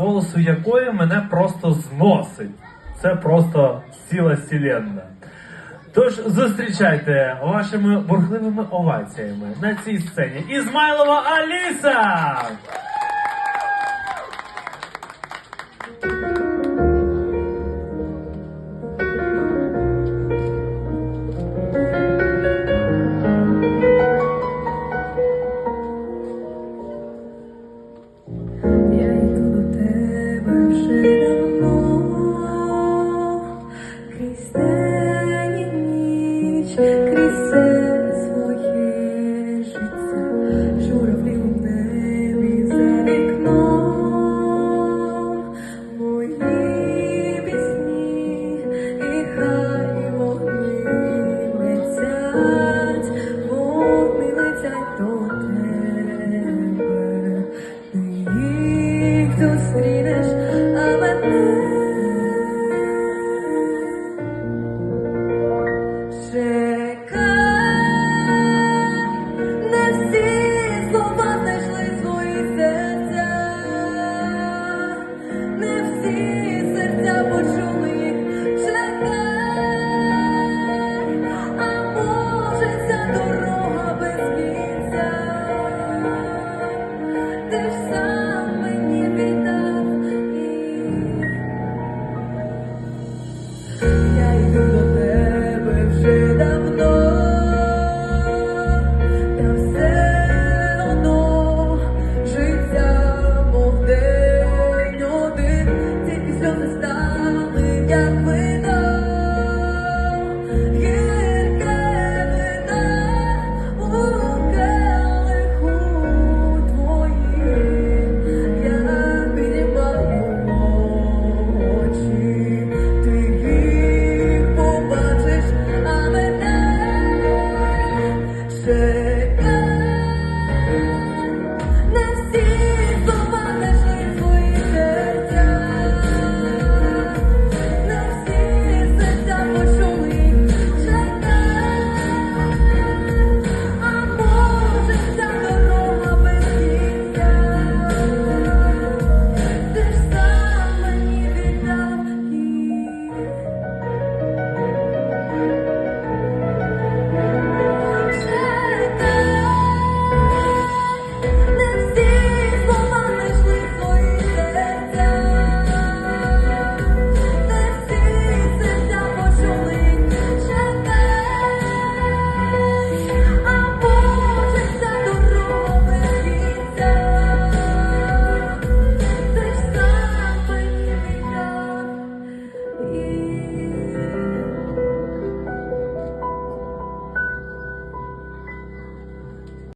голосу якої мене просто зносить. Це просто ціла сіленна. Тож зустрічайте вашими бурхливими оваціями на цій сцені Ізмайлова Аліса! escribes